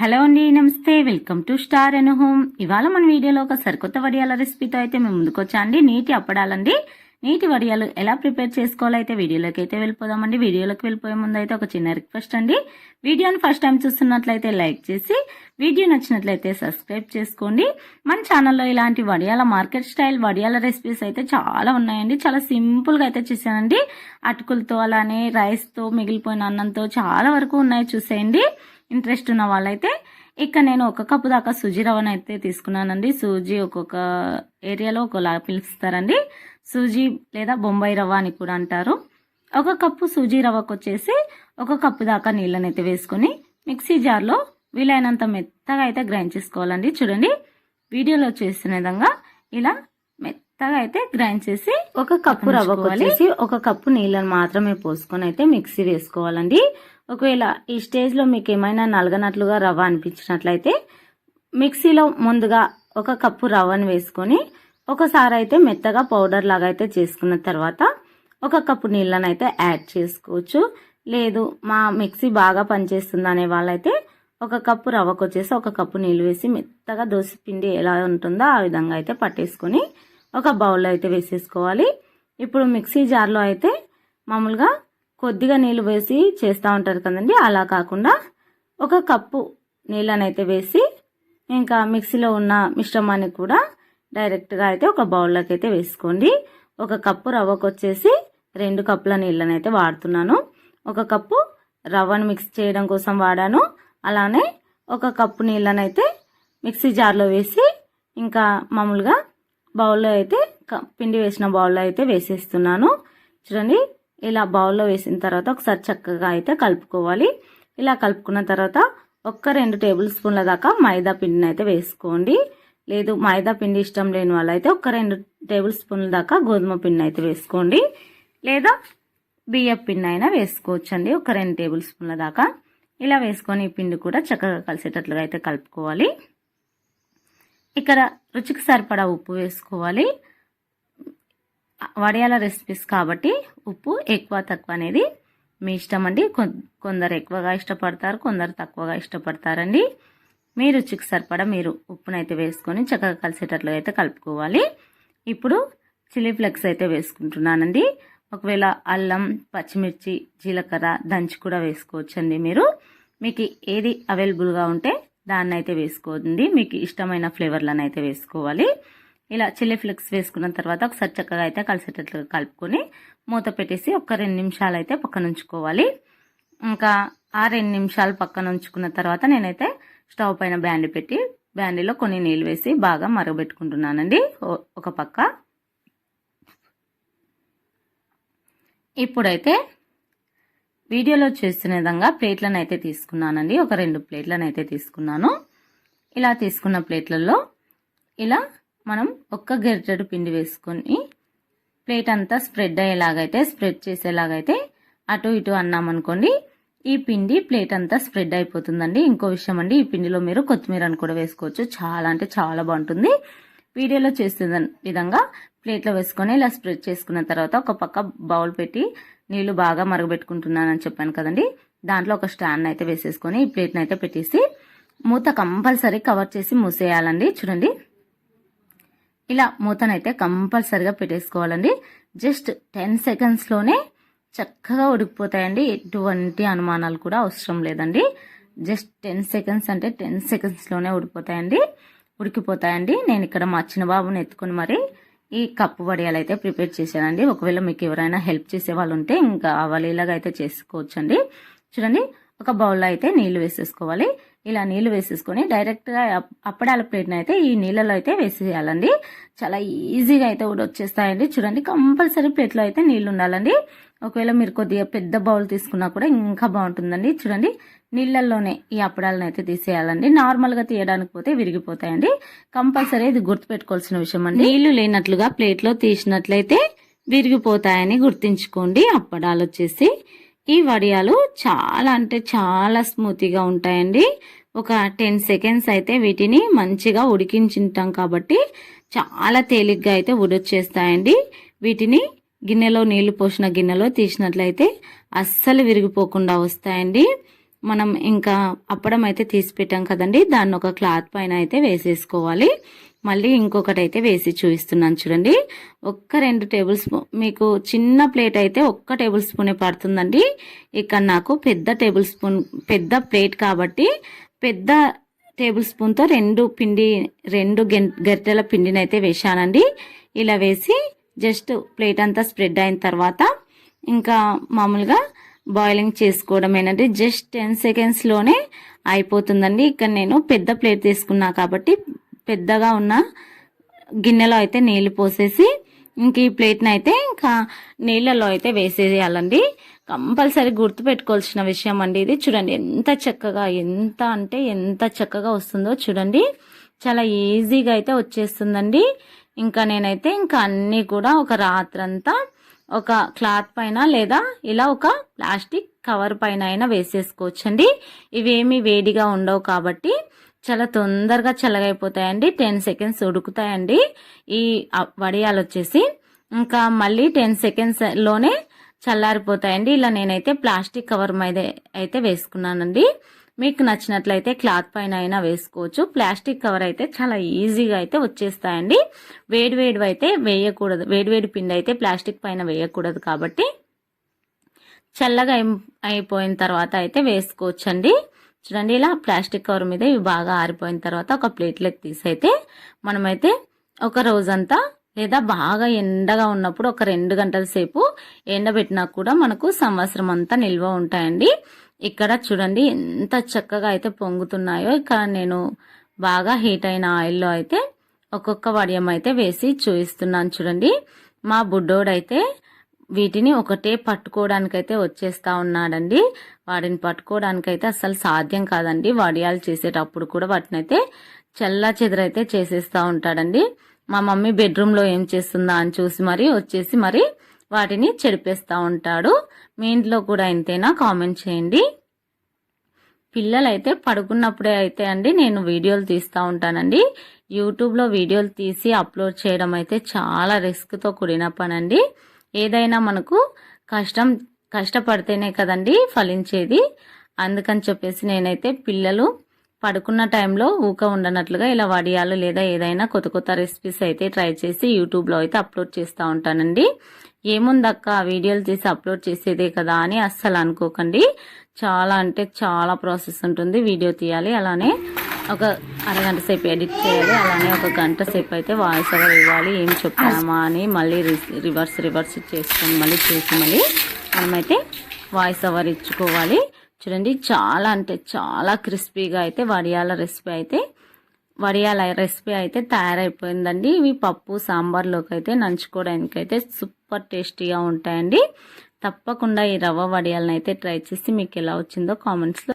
Hello అండి నమస్తే. Welcome to Star N Home ఇవాళ మన వీడియోలో ఒక సరికొత్త వడియాల రెసిపీతో అయితే మేము ముందుకు నీటి అప్పడాలండి. నీటి వడియాలు ఎలా ప్రిపేర్ చేసుకోవాలో అయితే వీడియోలోకి అయితే వెళ్ళిపోదామండి. వీడియోలోకి వెళ్ళిపోయే ముందు అయితే ఒక చిన్న రిక్వెస్ట్ అండి. వీడియోని ఫస్ట్ టైం చూస్తున్నట్లయితే లైక్ చేసి వీడియో నచ్చినట్లయితే సబ్స్క్రైబ్ చేసుకోండి. మన ఛానల్లో ఇలాంటి వడియాల మార్కెట్ స్టైల్ వడియాల రెసిపీస్ అయితే చాలా ఉన్నాయండి. చాలా సింపుల్గా అయితే చేశానండి. అటుకులతో అలానే రైస్తో మిగిలిపోయిన అన్నంతో చాలా వరకు ఉన్నాయి చూసేయండి. ఇంట్రెస్ట్ ఉన్న వాళ్ళైతే ఇక్కడ నేను ఒక కప్పు దాకా సూజీ రవ్వను అయితే తీసుకున్నానండి. సూజీ ఒక్కొక్క ఏరియాలో ఒకలా పిలుస్తారండి. సూజీ లేదా బొంబాయి రవ్వ అని కూడా అంటారు. ఒక కప్పు సూజీ రవ్వకు వచ్చేసి ఒక కప్పు దాకా నీళ్ళని అయితే వేసుకొని మిక్సీ జార్లో వీలైనంత మెత్తగా అయితే గ్రైండ్ చేసుకోవాలండి. చూడండి వీడియోలో చేసిన విధంగా ఇలా మెత్తగా అయితే గ్రైండ్ చేసి ఒక కప్పు రవ్వకు వచ్చేసి ఒక కప్పు నీళ్ళని మాత్రమే పోసుకొని అయితే మిక్సీ వేసుకోవాలండి. ఒకవేళ ఈ స్టేజ్లో మీకు ఏమైనా నలగనట్లుగా రవ్వ అనిపించినట్లయితే మిక్సీలో ముందుగా ఒక కప్పు రవ్వను వేసుకొని ఒకసారి అయితే మెత్తగా పౌడర్ లాగా అయితే చేసుకున్న తర్వాత ఒక కప్పు నీళ్ళని అయితే యాడ్ చేసుకోవచ్చు. లేదు మా మిక్సీ బాగా పనిచేస్తుంది అనే వాళ్ళైతే ఒక కప్పు రవ్వకు వచ్చేసి ఒక కప్పు నీళ్ళు వేసి మెత్తగా దోశ పిండి ఎలా ఉంటుందో ఆ విధంగా అయితే పట్టేసుకొని ఒక బౌల్లో అయితే వేసేసుకోవాలి. ఇప్పుడు మిక్సీ జార్లో అయితే మామూలుగా కొద్దిగా నీళ్ళు వేసి చేస్తూ ఉంటారు కదండి. అలా కాకుండా ఒక కప్పు నీళ్ళనైతే వేసి ఇంకా మిక్సీలో ఉన్న మిశ్రమాన్ని కూడా డైరెక్ట్గా అయితే ఒక బౌల్లోకి అయితే వేసుకోండి. ఒక కప్పు రవ్వకు వచ్చేసి రెండు కప్పుల నీళ్ళని అయితే వాడుతున్నాను. ఒక కప్పు రవ్వను మిక్స్ చేయడం కోసం వాడాను. అలానే ఒక కప్పు నీళ్ళనైతే మిక్సీ జార్లో వేసి ఇంకా మామూలుగా బౌల్లో అయితే పిండి వేసిన బౌల్లో అయితే వేసేస్తున్నాను. చూడండి ఇలా బౌల్లో వేసిన తర్వాత ఒకసారి చక్కగా అయితే కలుపుకోవాలి. ఇలా కలుపుకున్న తర్వాత ఒక్క రెండు టేబుల్ స్పూన్ల దాకా మైదా పిండిని అయితే వేసుకోండి. లేదు మైదా పిండి ఇష్టం లేని వాళ్ళైతే ఒక రెండు టేబుల్ స్పూన్ల దాకా గోధుమ పిండి అయితే వేసుకోండి. లేదా బియ్యం పిండి అయినా వేసుకోవచ్చండి ఒక రెండు టేబుల్ స్పూన్ల దాకా. ఇలా వేసుకొని ఈ పిండి కూడా చక్కగా కలిసేటట్లుగా అయితే కలుపుకోవాలి. ఇక్కడ రుచికి సరిపడా ఉప్పు వేసుకోవాలి. వడియాల రెసిపీస్ కాబట్టి ఉప్పు ఎక్కువ తక్కువ అనేది మీ ఇష్టం అండి. కొందరు ఎక్కువగా ఇష్టపడతారు కొందరు తక్కువగా ఇష్టపడతారండి. మీ రుచికి సరిపడా మీరు ఉప్పునైతే వేసుకొని చక్కగా కలిసేటట్లుగా అయితే కలుపుకోవాలి. ఇప్పుడు చిల్లీ ఫ్లెక్స్ అయితే వేసుకుంటున్నానండి. ఒకవేళ అల్లం పచ్చిమిర్చి జీలకర్ర దంచి కూడా వేసుకోవచ్చండి మీరు. మీకు ఏది అవైలబుల్గా ఉంటే దాన్ని అయితే వేసుకోండి. మీకు ఇష్టమైన ఫ్లేవర్లను అయితే వేసుకోవాలి. ఇలా చిల్లీ ఫ్లెక్స్ వేసుకున్న తర్వాత ఒకసారి చక్కగా అయితే కలిసేటట్లుగా కలుపుకొని మూత పెట్టేసి ఒక రెండు నిమిషాలు అయితే పక్కన ఉంచుకోవాలి. ఇంకా ఆ రెండు నిమిషాలు పక్కన ఉంచుకున్న తర్వాత నేనైతే స్టవ్ పైన బ్యాండీ పెట్టి బ్యాండీలో కొన్ని నీళ్ళు వేసి బాగా మరగబెట్టుకుంటున్నానండి. ఒక పక్క. ఇప్పుడైతే వీడియోలో చేస్తున్న విధంగా ప్లేట్లను అయితే తీసుకున్నానండి. ఒక రెండు ప్లేట్లను అయితే తీసుకున్నాను. ఇలా తీసుకున్న ప్లేట్లలో ఇలా మనం ఒక్క గరిటెడు పిండి వేసుకొని ప్లేట్ అంతా స్ప్రెడ్ అయ్యేలాగైతే స్ప్రెడ్ చేసేలాగైతే అటు ఇటు అన్నామనుకోండి ఈ పిండి ప్లేట్ అంతా స్ప్రెడ్ అయిపోతుందండి. ఇంకో విషయం అండి ఈ పిండిలో మీరు కొత్తిమీరను కూడా వేసుకోవచ్చు. చాలా అంటే చాలా బాగుంటుంది. వీడియోలో చేస్తున్న విధంగా ప్లేట్లో వేసుకొని ఇలా స్ప్రెడ్ చేసుకున్న తర్వాత ఒక పక్క బౌల్ పెట్టి నీళ్ళు బాగా మరగబెట్టుకుంటున్నానని చెప్పాను కదండి. దాంట్లో ఒక స్టాండ్ అయితే వేసేసుకొని ఈ ప్లేట్ని అయితే పెట్టేసి మూత కంపల్సరీ కవర్ చేసి మూసేయాలండి. చూడండి. ఇలా మూతనైతే కంపల్సరిగా పెట్టేసుకోవాలండి. జస్ట్ టెన్ సెకండ్స్లోనే చక్కగా ఉడికిపోతాయండి. ఎటువంటి అనుమానాలు కూడా అవసరం లేదండి. జస్ట్ టెన్ సెకండ్స్ అంటే టెన్ సెకండ్స్లోనే ఉడికిపోతాయండి. ఉడికిపోతాయండి. నేను ఇక్కడ మా చిన్నబాబుని ఎత్తుకొని ఎత్తుకుని మరి ఈ కప్పు వడియాలు అయితే ప్రిపేర్ చేశానండి. ఒకవేళ మీకు ఎవరైనా హెల్ప్ చేసే వాళ్ళు ఉంటే ఇంకా అవలీలాగా అయితే చేసుకోవచ్చండి. చూడండి ఒక బౌల్లో అయితే నీళ్ళు వేసేసుకోవాలి. ఇలా నీళ్ళు వేసేసుకొని డైరెక్ట్గా అప్పడాల ప్లేట్ని అయితే ఈ నీళ్ళలో అయితే వేసేయాలండి. చాలా ఈజీగా అయితే కూడా వచ్చేస్తాయండి. చూడండి కంపల్సరీ ప్లేట్లో అయితే నీళ్ళు ఉండాలండి. ఒకవేళ మీరు కొద్దిగా పెద్ద బౌల్ తీసుకున్నా కూడా ఇంకా బాగుంటుందండి. చూడండి నీళ్ళల్లోనే ఈ అప్పడాలను అయితే తీసేయాలండి. నార్మల్గా తీయడానికి పోతే విరిగిపోతాయండి. కంపల్సరీ ఇది గుర్తుపెట్టుకోవాల్సిన విషయం అండి. నీళ్ళు లేనట్లుగా ప్లేట్లో తీసినట్లయితే విరిగిపోతాయని గుర్తుంచుకోండి. అప్పడాలు వచ్చేసి ఈ వడియాలు చాలా అంటే చాలా స్మూతీగా ఉంటాయండి. ఒక టెన్ సెకండ్స్ అయితే వీటిని మంచిగా ఉడికించుంటాం కాబట్టి చాలా తేలిగ్గా అయితే ఉడొచ్చేస్తాయండి. వీటిని గిన్నెలో నీళ్ళు పోసిన గిన్నెలో తీసినట్లయితే అస్సలు విరిగిపోకుండా వస్తాయండి. మనం ఇంకా అప్పడం అయితే తీసి పెట్టాం కదండి. దాన్ని ఒక క్లాత్ పైన అయితే వేసేసుకోవాలి. మళ్ళీ ఇంకొకటి అయితే వేసి చూపిస్తున్నాను చూడండి. ఒక్క రెండు టేబుల్ స్పూన్ మీకు చిన్న ప్లేట్ అయితే ఒక్క టేబుల్ స్పూనే పడుతుందండి. ఇక్కడ నాకు పెద్ద టేబుల్ స్పూన్ పెద్ద ప్లేట్ కాబట్టి పెద్ద టేబుల్ స్పూన్తో రెండు పిండి రెండు గరిటెల పిండిని అయితే వేసానండి ఇలా వేసి జస్ట్ ప్లేట్ అంతా స్ప్రెడ్ అయిన తర్వాత ఇంకా మామూలుగా బాయిలింగ్ చేసుకోవడమేనండి జస్ట్ టెన్ సెకండ్స్లోనే అయిపోతుందండి. ఇక్కడ నేను పెద్ద ప్లేట్ తీసుకున్నా కాబట్టి పెద్దగా ఉన్న గిన్నెలో అయితే నీళ్ళు పోసేసి ఇంక ఈ ప్లేట్ని అయితే ఇంకా నీళ్ళలో అయితే వేసేయాలండి. కంపల్సరీ గుర్తుపెట్టుకోవాల్సిన విషయం అండి ఇది. చూడండి ఎంత చక్కగా ఎంత అంటే ఎంత చక్కగా వస్తుందో చూడండి. చాలా ఈజీగా అయితే వచ్చేస్తుందండి. ఇంకా నేనైతే ఇంకా అన్నీ కూడా ఒక రాత్రంతా ఒక క్లాత్ పైన లేదా ఇలా ఒక ప్లాస్టిక్ కవర్ పైన అయినా వేసేసుకోవచ్చండి. ఇవేమి వేడిగా ఉండవు కాబట్టి చాలా తొందరగా చల్లగైపోతాయండి. Ten seconds ఉడుకుతాయండి. ఈ వడియాలు వచ్చేసి ఇంకా మళ్ళీ టెన్ సెకండ్స్లోనే చల్లారిపోతాయండి. ఇలా నేనైతే ప్లాస్టిక్ కవర్ మీద అయితే వేసుకున్నానండి. మీకు నచ్చినట్లయితే క్లాత్ పైన అయినా వేసుకోవచ్చు. ప్లాస్టిక్ కవర్ అయితే చాలా ఈజీగా అయితే వచ్చేస్తాయండి. వేడివేడివి అయితే వేయకూడదు. వేడివేడి పిండి అయితే ప్లాస్టిక్ పైన వేయకూడదు కాబట్టి చల్లగా అయిపోయిన తర్వాత అయితే వేసుకోవచ్చండి. చూడండి ఇలా ప్లాస్టిక్ కవర్ మీద ఇవి బాగా ఆరిపోయిన తర్వాత ఒక ప్లేట్లోకి తీసైతే మనమైతే ఒక రోజంతా లేదా బాగా ఎండగా ఉన్నప్పుడు ఒక రెండు గంటల సేపు ఎండబెట్టినా కూడా మనకు సంవత్సరం అంతా నిల్వ ఉంటాయండి. ఇక్కడ చూడండి ఎంత చక్కగా అయితే పొంగుతున్నాయో. ఇక్కడ నేను బాగా హీట్ అయిన ఆయిల్లో అయితే ఒక్కొక్క వడియం అయితే వేసి చూపిస్తున్నాను చూడండి. మా బుడ్డోడైతే వీటిని ఒకటే పట్టుకోవడానికైతే వచ్చేస్తా ఉన్నాడండి. వాటిని పట్టుకోవడానికైతే అసలు సాధ్యం కాదండి. వడియాలు చేసేటప్పుడు కూడా వాటిని అయితే చెల్లా చెదరైతే చేసేస్తూ ఉంటాడండి. మా మమ్మీ బెడ్రూమ్లో ఏం చేస్తుందా అని చూసి మరి వచ్చేసి మరి వాటిని చెడిపేస్తూ ఉంటాడు. మీ ఇంట్లో కూడా ఇంతేనా? కామెంట్ చేయండి. పిల్లలైతే పడుకున్నప్పుడే అయితే అండి నేను వీడియోలు తీస్తూ ఉంటానండి. యూట్యూబ్లో వీడియోలు తీసి అప్లోడ్ చేయడం అయితే చాలా రిస్క్తో కూడిన పనండి. ఏదైనా మనకు కష్టం కష్టపడితేనే కదండి ఫలించేది. అందుకని చెప్పేసి నేనైతే పిల్లలు పడుకున్న టైంలో ఊక ఉండనట్లుగా ఇలా వడియాలు లేదా ఏదైనా కొత్త కొత్త రెసిపీస్ అయితే ట్రై చేసి యూట్యూబ్లో అయితే అప్లోడ్ చేస్తూ ఉంటానండి. ఏముందక్క వీడియోలు తీసి అప్లోడ్ చేసేదే కదా అని అస్సలు అనుకోకండి. చాలా అంటే చాలా ప్రాసెస్ ఉంటుంది వీడియో తీయాలి అలానే ఒక అరగంట సేపు ఎడిట్ చేయాలి అలానే ఒక గంట సేపు అయితే వాయిస్ ఓవర్ ఇవ్వాలి ఏం చెప్పామా అని మళ్ళీ రివర్స్ రివర్స్ చేసుకొని మళ్ళీ చేసి మళ్ళీ మనమైతే వాయిస్ ఓవర్ ఇచ్చుకోవాలి. చూడండి చాలా అంటే చాలా క్రిస్పీగా అయితే వడియాల రెసిపీ అయితే వడియాల రెసిపీ అయితే తయారైపోయిందండి. ఇవి పప్పు సాంబార్లోకి అయితే నంచుకోవడానికి అయితే సూపర్ టేస్టీగా ఉంటాయండి. తప్పకుండా ఈ రవ్వ వడియాలను అయితే ట్రై చేసి మీకు ఎలా వచ్చిందో కామెంట్స్లో